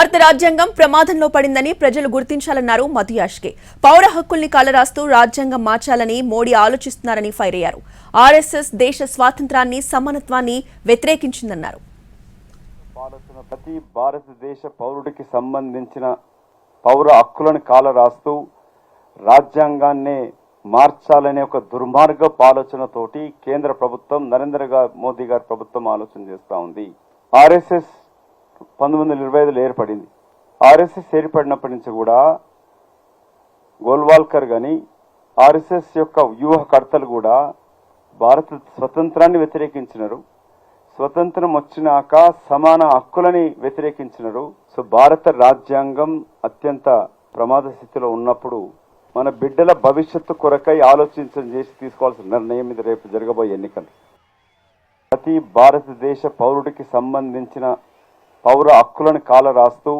భారత రాజ్యాంగం ప్రమాదంలో పడిందని ప్రజలు గుర్తించాలన్నారు మధు యాష్కే పౌర హక్కుల్ని కాలరాస్తూ రాజ్యాంగం మార్చాలని మోడీ ఆలోచిస్తున్నారని ఫైర్ అయ్యారు. ఆర్ఎస్ఎస్ దేశ స్వాతంత్రాన్ని సమానత్వాన్ని వ్యతిరేకించిందన్నారు. ప్రతి భారతదేశ పౌరుడికి సంబంధించిన పౌర హక్కులను కాలరాస్తూ రాజ్యాంగాన్ని మార్చాలనే ఒక దుర్మార్గపు ఆలోచనతోటి కేంద్ర ప్రభుత్వం నరేంద్ర మోదీ గారి ప్రభుత్వం ఆలోచన చేస్తూ ఉంది. ఆర్ఎస్ఎస్ పంతొమ్మిది వందల ఇరవై ఐదులో ఏర్పడింది. ఆర్ఎస్ఎస్ ఏర్పడినప్పటి నుంచి కూడా గోల్వాల్కర్ కానీ ఆర్ఎస్ఎస్ యొక్క వ్యూహకర్తలు కూడా భారత స్వతంత్రాన్ని వ్యతిరేకించినారు. స్వతంత్రం వచ్చినాక సమాన హక్కులని వ్యతిరేకించినారు. సో భారత రాజ్యాంగం అత్యంత ప్రమాద స్థితిలో ఉన్నప్పుడు మన బిడ్డల భవిష్యత్తు కొరకై ఆలోచించడం చేసి తీసుకోవాల్సిన నిర్ణయం ఇది రేపు జరగబోయే ఎన్నికలు. ప్రతి భారతదేశ పౌరుడికి సంబంధించిన పౌర హక్కులను కాల రాస్తూ